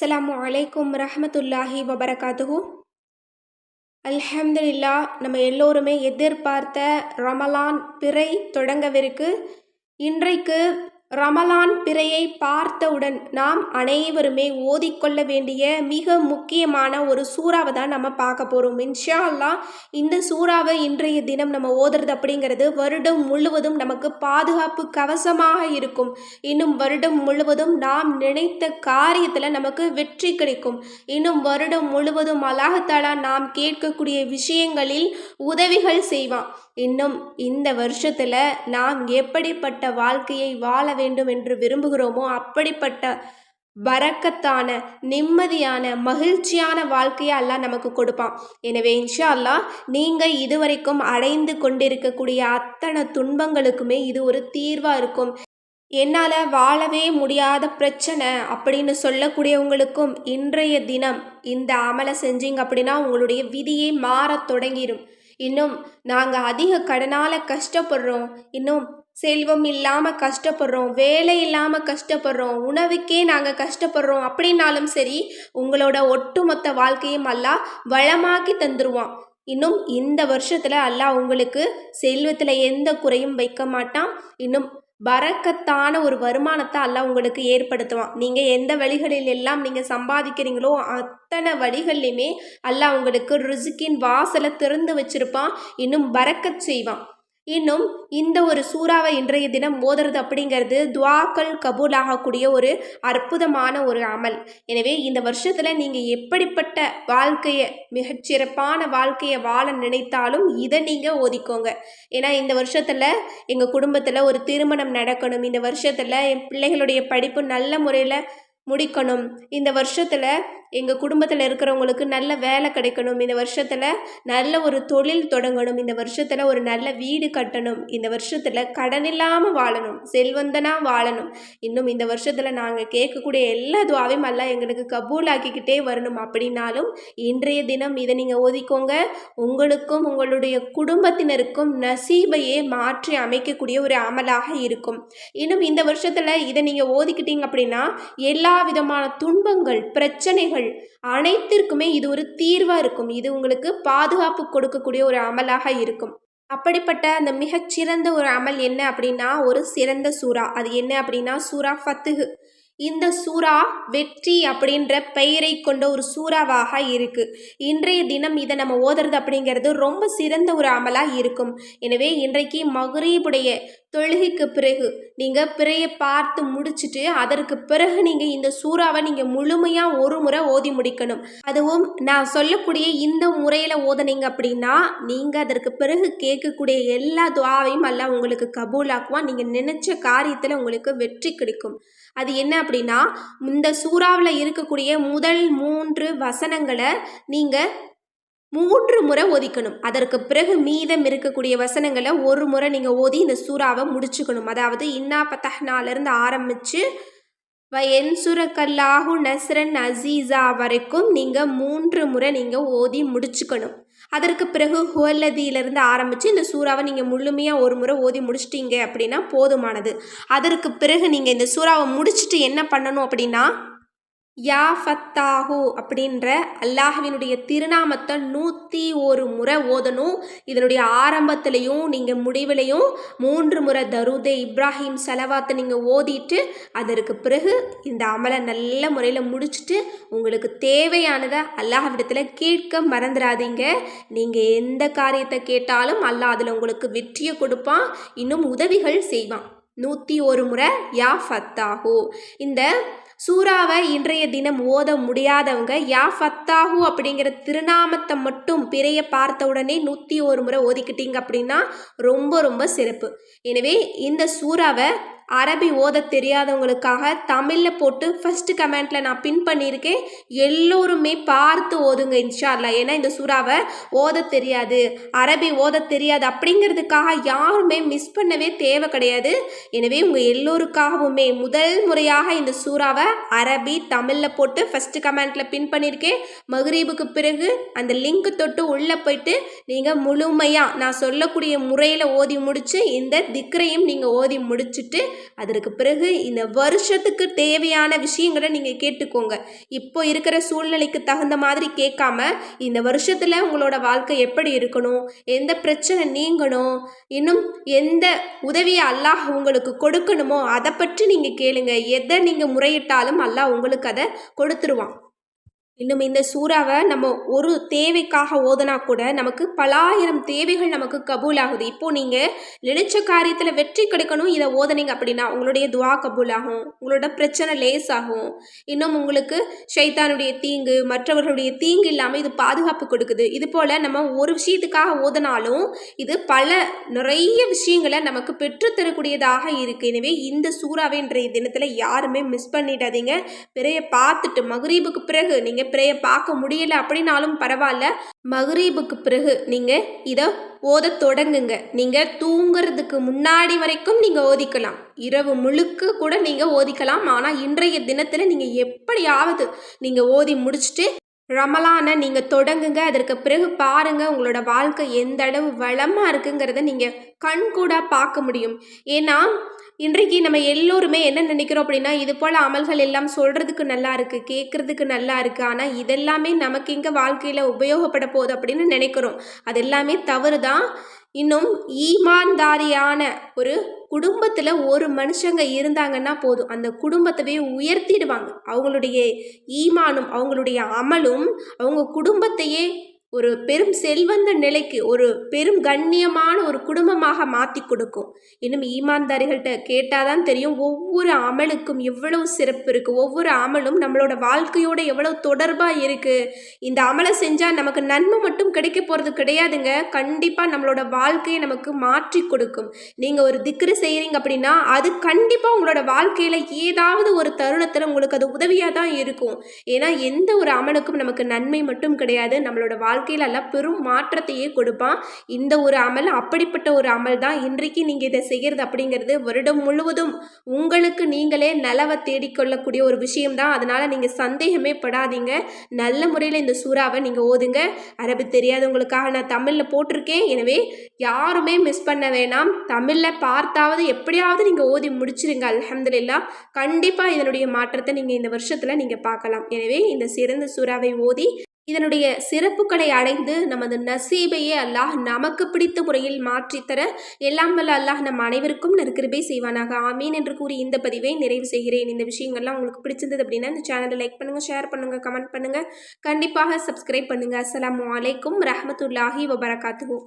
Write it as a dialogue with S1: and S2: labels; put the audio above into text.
S1: அஸ்லாம் அலைக்கும் ரஹமத்துல்லாஹி வபரகாத்துஹு. அல்ஹம்துல்லா நம்ம எல்லோருமே எதிர்பார்த்த ரமலான் பிறை தொடங்கவிருக்கு. இன்றைக்கு ரமலான் பிறையை பார்த்தவுடன் நாம் அனைவருமே ஓதிக்கொள்ள வேண்டிய மிக முக்கியமான ஒரு சூறாவை தான் நம்ம பார்க்க போகிறோம் இன்ஷா அல்லா இந்த சூறாவை இன்றைய தினம் நம்ம ஓதுறது அப்படிங்கிறது வருடம் முழுவதும் நமக்கு பாதுகாப்பு கவசமாக இருக்கும். இன்னும் வருடம் முழுவதும் நாம் நினைத்த காரியத்தில் நமக்கு வெற்றி கிடைக்கும். இன்னும் வருடம் முழுவதும் அல்லாஹாலா நாம் கேட்கக்கூடிய விஷயங்களில் உதவிகள் செய்வான். இன்னும் இந்த வருஷத்தில் நாம் எப்படிப்பட்ட வாழ்க்கையை வாழ வேண்டும் என்று விரும்புகிறோமோ அப்படிப்பட்ட பறக்கத்தான நிம்மதியான மகிழ்ச்சியான வாழ்க்கையை அல்லாஹ் நமக்கு கொடுப்பான். எனவே இன்ஷா அல்லாஹ் நீங்கள் இதுவரைக்கும் அடைந்து கொண்டிருக்கக்கூடிய அத்தனை துன்பங்களுக்குமே இது ஒரு தீர்வாக இருக்கும். என்னால் வாழவே முடியாத பிரச்சனை அப்படின்னு சொல்லக்கூடியவங்களுக்கும் இன்றைய தினம் இந்த அமலை செஞ்சீங்க அப்படின்னா உங்களுடைய விதியை மாறத் தொடங்கிடும் இன்னும் நாங்கள் அதிக கடனால் கஷ்டப்படுறோம். இன்னும் செல்வம் இல்லாமல் கஷ்டப்படுறோம் வேலை இல்லாமல் கஷ்டப்படுறோம் உணவுக்கே நாங்கள் கஷ்டப்படுறோம் அப்படின்னாலும் சரி உங்களோட ஒட்டுமொத்த வாழ்க்கையும் அல்லாஹ் வளமாக்கி தந்துடுவான் இன்னும் இந்த வருஷத்தில் அல்லாஹ் உங்களுக்கு செல்வத்தில் எந்த குறையும் வைக்க மாட்டான். இன்னும் பறக்கத்தான ஒரு வருமானத்தை அல்லாஹ் உங்களுக்கு ஏற்படுத்துவான். நீங்கள் எந்த வழிகளில் எல்லாம் நீங்கள் சம்பாதிக்கிறீங்களோ அத்தனை வழிகள்லையுமே அல்லாஹ் உங்களுக்கு ருசுக்கின் வாசலை திறந்து வச்சிருப்பான். இன்னும் பறக்கச் செய்வான். இன்னும் இந்த ஒரு சூறாவை இன்றைய தினம் மோதுறது அப்படிங்கிறது துவாக்கள் கபூல் ஆகக்கூடிய ஒரு அற்புதமான ஒரு அமல். எனவே இந்த வருஷத்தில் நீங்கள் எப்படிப்பட்ட வாழ்க்கையை மிகச்சிறப்பான வாழ்க்கையை வாழ நினைத்தாலும் இதை நீங்கள் ஓதிக்கோங்க. ஏன்னா இந்த வருஷத்தில் எங்கள் குடும்பத்தில் ஒரு திருமணம் நடக்கணும். இந்த வருஷத்தில் என் பிள்ளைகளுடைய படிப்பு நல்ல முறையில் முடிக்கணும். இந்த வருஷத்தில் எங்கள் குடும்பத்தில் இருக்கிறவங்களுக்கு நல்ல வேலை கிடைக்கணும். இந்த வருஷத்தில் நல்ல ஒரு தொழில் தொடங்கணும். இந்த வருஷத்தில் ஒரு நல்ல வீடு கட்டணும். இந்த வருஷத்தில் கடன் இல்லாமல் வாழணும். செல்வந்தனாக வாழணும். இன்னும் இந்த வருஷத்தில் நாங்கள் கேட்கக்கூடிய எல்லா துவாவையும் எல்லாம் எங்களுக்கு கபூல் ஆக்கிக்கிட்டே வரணும். அப்படின்னாலும் இன்றைய தினம் இதை நீங்கள் ஓதிக்கோங்க. உங்களுக்கும் உங்களுடைய குடும்பத்தினருக்கும் நசீபையே மாற்றி அமைக்கக்கூடிய ஒரு அமலாக இருக்கும். இன்னும் இந்த வருஷத்தில் இதை நீங்கள் ஓதிக்கிட்டீங்க அப்படின்னா எல்லா விதமான துன்பங்கள் பிரச்சனைகள் அனைத்திற்குமே இது ஒரு தீர்வாக இருக்கும். இது உங்களுக்கு பாதுகாப்பு கொடுக்கக்கூடிய ஒரு அமலாக இருக்கும். அப்படிப்பட்ட அந்த மிகச்சிறந்த ஒரு அமல் என்ன அப்படின்னா ஒரு சிறந்த சூறா. அது என்ன அப்படின்னா சூறா ஃபத்துகு இந்த சூறா வெற்றி அப்படின்ற பெயரை கொண்ட ஒரு சூறாவாக இருக்குது இன்றைய தினம் இதை நம்ம ஓதுறது அப்படிங்கிறது ரொம்ப சிறந்த ஒரு அமலாக இருக்கும். எனவே இன்றைக்கு மகுரீபுடைய தொழுகைக்கு பிறகு நீங்கள் பிறையை பார்த்து முடிச்சுட்டு அதற்கு பிறகு நீங்கள் இந்த சூறாவை நீங்கள் முழுமையாக ஒரு முறை ஓதி முடிக்கணும். அதுவும் நான் சொல்லக்கூடிய இந்த முறையில் ஓதனீங்க அப்படின்னா நீங்கள் அதற்கு பிறகு கேட்கக்கூடிய எல்லா துவாவையும் எல்லாம் உங்களுக்கு கபூலாக்குவான். நீங்கள் நினச்ச காரியத்தில் உங்களுக்கு வெற்றி கிடைக்கும். அது என்ன அப்படின்னா இந்த சூறாவில் இருக்கக்கூடிய முதல் மூன்று வசனங்களை நீங்கள் மூன்று முறை ஒதிக்கணும் அதற்கு பிறகு மீதம் இருக்கக்கூடிய வசனங்களை ஒரு முறை நீங்கள் ஓதி இந்த சூறாவை முடிச்சுக்கணும். அதாவது இன்னா பத்தஹ்னாலேருந்து ஆரம்பித்து வ என்சுரக்கல்லாஹு நஸ்ரன் அசீசா வரைக்கும் நீங்கள் மூன்று முறை நீங்கள் ஓதி முடிச்சுக்கணும். அதற்கு பிறகு ஹுவல்லதியிலிருந்து ஆரம்பித்து இந்த சூறாவை நீங்கள் முழுமையாக ஒரு முறை ஓதி முடிச்சிட்டிங்க அப்படின்னா போதுமானது. அதற்கு பிறகு நீங்கள் இந்த சூறாவை முடிச்சுட்டு என்ன பண்ணணும் அப்படின்னா யா ஃபத்தாஹு அப்படின்ற அல்லாஹுவினுடைய திருநாமத்தை நூற்றி ஒரு முறை ஓதணும். இதனுடைய ஆரம்பத்துலேயும் நீங்கள் முடிவிலையும் மூன்று முறை தருதே இப்ராஹிம் செலவாத்தை நீங்கள் ஓதிட்டு அதற்கு பிறகு இந்த அமலை நல்ல முறையில் முடிச்சுட்டு உங்களுக்கு தேவையானதை அல்லாஹ்விடத்தில் கேட்க மறந்துடாதீங்க நீங்கள் எந்த காரியத்தை கேட்டாலும் அல்லாஹ் அதில் உங்களுக்கு வெற்றியை கொடுப்பான் இன்னும் உதவிகள் செய்வான். நூற்றி ஒரு முறை யா ஃபத்தாஹு. இந்த சூறாவை இன்றைய தினம் ஓத முடியாதவங்க யா ஃபத்தாஹு அப்படிங்கிற திருநாமத்தை மட்டும் பிறைய பார்த்த உடனே நூற்றி ஒரு முறை ஓதிக்கிட்டீங்க அப்படின்னா ரொம்ப ரொம்ப சிறப்பு. எனவே இந்த சூறாவை அரபி ஓத தெரியாதவங்களுக்காக தமிழில் போட்டு ஃபஸ்ட்டு கமெண்ட்டில் நான் பின் பண்ணியிருக்கேன். எல்லோருமே பார்த்து ஓதுங்க இன்ஷால்லா ஏன்னா இந்த சூறாவை ஓத தெரியாது அரபி ஓத தெரியாது அப்படிங்கிறதுக்காக யாருமே மிஸ் பண்ணவே தேவை கிடையாது. எனவே உங்கள் எல்லோருக்காகவுமே முதல் முறையாக இந்த சூறாவை அரபி தமிழில் போட்டு ஃபஸ்ட்டு கமெண்ட்டில் பின் பண்ணியிருக்கேன். மகரீபுக்கு பிறகு அந்த லிங்க் தொட்டு உள்ளே போயிட்டு நீங்கள் முழுமையாக நான் சொல்லக்கூடிய முறையில் ஓதி முடித்து இந்த திக்ரையும் நீங்கள் ஓதி முடிச்சுட்டு அதற்கு பிறகு இந்த வருஷத்துக்கு தேவையான விஷயங்களை நீங்கள் கேட்டுக்கோங்க. இப்போ இருக்கிற சூழ்நிலைக்கு தகுந்த மாதிரி கேட்காம இந்த வருஷத்தில் உங்களோட வாழ்க்கை எப்படி இருக்கணும்? எந்த பிரச்சனை நீங்கணும்? இன்னும் எந்த உதவியை அல்லாஹ் உங்களுக்கு கொடுக்கணுமோ அதை பற்றி நீங்கள் கேளுங்க. எதை நீங்கள் முறையிட்டாலும் அல்லாஹ் உங்களுக்கு அதை கொடுத்துருவான். இன்னும் இந்த சூறாவை நம்ம ஒரு தேவைக்காக ஓதுனா கூட நமக்கு பலாயிரம் தேவைகள் நமக்கு கபூல் ஆகுது இப்போ நீங்கள் நினைச்ச காரியத்தில் வெற்றி கிடைக்கணும் இதை ஓதுனீங்க அப்படின்னா உங்களுடைய துவா கபூல் ஆகும் உங்களோட பிரச்சனை லேஸ் ஆகும் இன்னும் உங்களுக்கு ஷைத்தானுடைய தீங்கு மற்றவர்களுடைய தீங்கு இல்லாமல் இது பாதுகாப்பு கொடுக்குது. இது போல் நம்ம ஒரு விஷயத்துக்காக ஓதுனாலும் இது பல நிறைய விஷயங்களை நமக்கு பெற்றுத்தரக்கூடியதாக இருக்குது எனவே இந்த சூறாவை இன்றைய தினத்தில் யாருமே மிஸ் பண்ணிடாதீங்க. பிறைய பார்த்துட்டு மகரீபுக்கு பிறகு நீங்கள் பிறைய பார்க்க முடியல அப்படின்னாலும் பரவாயில்ல. மகரீபுக்கு பிறகு நீங்கள் இதை ஓத தொடங்குங்க. நீங்கள் தூங்குறதுக்கு முன்னாடி வரைக்கும் நீங்கள் ஓதிக்கலாம். இரவு முழுக்க கூட நீங்கள் ஓதிக்கலாம். ஆனால் இன்றைய தினத்தில் நீங்கள் எப்படியாவது நீங்கள் ஓதி முடிச்சுட்டு ரமலானை நீங்கள் தொடங்குங்க. அதற்கு பிறகு பாருங்கள் உங்களோட வாழ்க்கை எந்த அளவு வளமாக இருக்குங்கிறத நீங்கள் கண்கூடாக பார்க்க முடியும். ஏன்னா இன்றைக்கு நம்ம எல்லோருமே என்ன நினைக்கிறோம் அப்படின்னா இது போல் அமல்கள் எல்லாம் சொல்கிறதுக்கு நல்லா இருக்குது கேட்குறதுக்கு நல்லா இருக்குது ஆனால் இதெல்லாமே நமக்கு இங்கே வாழ்க்கையில் உபயோகப்பட போகுது அப்படின்னு நினைக்கிறோம். அது எல்லாமே தவறு தான் இன்னும் ஈமான்தாரியான ஒரு குடும்பத்தில் ஒரு மனுஷங்க இருந்தாங்கன்னா போதும். அந்த குடும்பத்தவே உயர்த்திடுவாங்க. அவங்களுடைய ஈமானும் அவங்களுடைய அமலும் அவங்க குடும்பத்தையே ஒரு பெரும் செல்வந்த நிலைக்கு ஒரு பெரும் கண்ணியமான ஒரு குடும்பமாக மாற்றி கொடுக்கும். இன்னும் ஈமான்தாரிகள்கிட்ட கேட்டால் தான் தெரியும் ஒவ்வொரு அமலுக்கும் எவ்வளவு சிறப்பு இருக்குது ஒவ்வொரு அமலும் நம்மளோட வாழ்க்கையோட எவ்வளோ தொடர்பாக இருக்குது இந்த அமலை செஞ்சால் நமக்கு நன்மை மட்டும் கிடைக்க போகிறது கிடையாதுங்க. கண்டிப்பாக நம்மளோட வாழ்க்கையை நமக்கு மாற்றி கொடுக்கும். நீங்கள் ஒரு திக்ரு செய்கிறீங்க அப்படின்னா அது கண்டிப்பாக உங்களோட வாழ்க்கையில் ஏதாவது ஒரு தருணத்தில் உங்களுக்கு அது உதவியாக தான் இருக்கும். ஏன்னா எந்த ஒரு அமலுக்கும் நமக்கு நன்மை மட்டும் கிடையாது நம்மளோட வாழ்க்கை வாழ்க்கையிலெல்லாம் பெரும் மாற்றத்தையே கொடுப்பான். இந்த ஒரு அமல் அப்படிப்பட்ட ஒரு அமல் தான் இன்றைக்கு நீங்கள் இதை செய்கிறது அப்படிங்கிறது வருடம் முழுவதும் உங்களுக்கு நீங்களே நலவை தேடிக்கொள்ளக்கூடிய ஒரு விஷயம் தான். அதனால் நீங்கள் சந்தேகமே படாதீங்க. நல்ல முறையில் இந்த சூறாவை நீங்கள் ஓதுங்க. அரபி தெரியாதவங்களுக்காக நான் தமிழில் போட்டிருக்கேன். எனவே யாருமே மிஸ் பண்ண வேணாம். தமிழில் பார்த்தாவது எப்படியாவது நீங்கள் ஓதி முடிச்சிருங்க. அலமதுல்லா கண்டிப்பாக இதனுடைய மாற்றத்தை நீங்கள் இந்த வருஷத்தில் நீங்கள் பார்க்கலாம். எனவே இந்த சிறந்த சூறாவை ஓதி இதனுடைய சிறப்புகளை அடைந்து நமது நசீபையே அல்லாஹ் நமக்கு பிடித்த முறையில் மாற்றித்தர எல்லாம் வல்ல அல்லாஹ் நம் அனைவருக்கும் நற்கிருபை செய்வானாக. ஆமீன் என்று கூறி இந்த பதிவை நிறைவு செய்கிறேன். இந்த விஷயங்கள்லாம் உங்களுக்கு பிடிச்சிருந்தது அப்படின்னா இந்த சேனலை லைக் பண்ணுங்கள் ஷேர் பண்ணுங்கள் கமெண்ட் பண்ணுங்கள் கண்டிப்பாக சப்ஸ்கிரைப் பண்ணுங்கள் அஸ்லாம் வலைக்கும் ரஹமத்துல்லாஹி வபரகாத்துவோம்